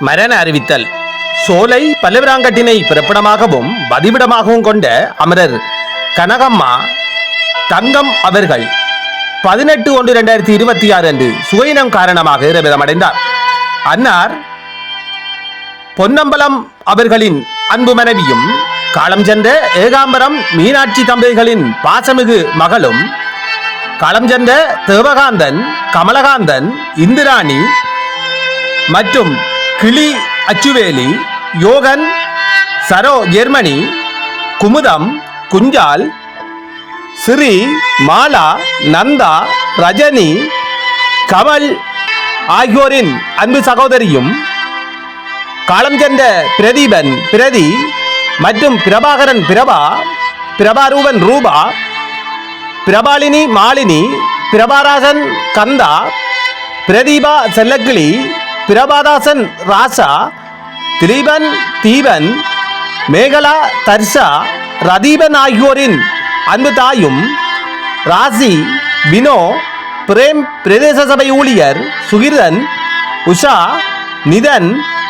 மரண அறிவித்தல். சோலை பல்லவிராங்கட்டினை பிறப்பிடமாகவும் பதிவிடமாகவும் கொண்ட அமரர் கனகம்மா தங்கம் அவர்கள் பதினெட்டு ஒன்று இரண்டாயிரத்தி இருபத்தி ஆறு அன்று சுயினம் காரணமாக இரவிதமடைந்தார் அன்னார் பொன்னம்பலம் அவர்களின் அன்பு மனைவியும் காலம் சென்ற ஏகாம்பரம் மீனாட்சி தம்பதிகளின் பாசமிகு மகளும் காலம் சென்ற தேவகாந்தன் கமலகாந்தன் இந்திராணி மற்றும் கிளி அச்சுவேலி யோகன் சரோ ஜெர்மனி குமுதம் குஞ்சால் ஸ்ரீ மாலா நந்தா ரஜினி கமல் ஆகியோரின் அன்பு சகோதரியும் காலம் சென்ற பிரதீபன் பிரதி மற்றும் பிரபாகரன் பிரபா பிரபாரூபன் ரூபா பிரபாலினி மாலினி பிரபாராசன் கந்தா பிரதீபா செல்லக்கிளி பிரபாதாசன் ராசா திலீபன் தீபன் மேகலா தர்ஷா ரதீபன் ஆகியோரின் அன்பு தாயும் ராசி வினோ பிரேம் பிரதேச சபை ஊழியர் சுகிர்தன் உஷா நிதன்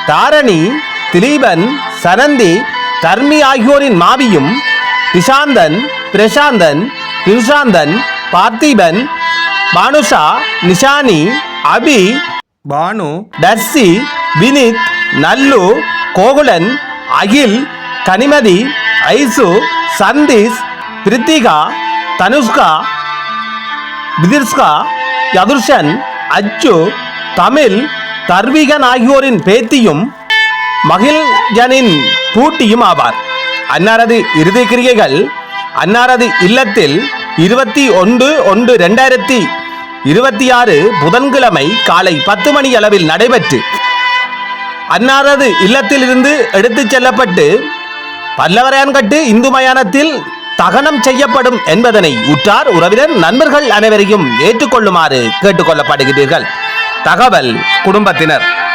தாரணி திலீபன் சனந்தி தர்மி ஆகியோரின் மாவியும் நிஷாந்தன் பிரசாந்தன் நிஷாந்தன் பார்த்திபன் பானுஷா நிஷானி அபி பானு டர்சி வினித் நல்லு கோகுலன் அகில் கனிமதி ஐசு சந்தீஷ் பிரித்திகா தனுஷ்கா பிதிர்ஸ்கா யதுர்ஷன் அச்சு தமிழ் தர்விகன் ஆகியோரின் பேத்தியும் மகிழ்ஜனின் பூட்டியும் ஆவார். அன்னாரது இறுதி கிரியைகள் அன்னாரது இல்லத்தில் இருபத்தி ஒன்று ஒன்று ரெண்டாயிரத்தி இருபத்தி ஆறு புதன்கிழமை காலை பத்து மணி அளவில் நடைபெற்று அன்னாரது இல்லத்திலிருந்து எடுத்துச் செல்லப்பட்டு பல்லவரையான்கட்டு இந்து மயானத்தில் தகனம் செய்யப்படும் என்பதனை உற்றார் உறவினர் நண்பர்கள் அனைவரையும் ஏற்றுக்கொள்ளுமாறு கேட்டுக்கொள்ளப்படுகிறீர்கள். தகவல் குடும்பத்தினர்.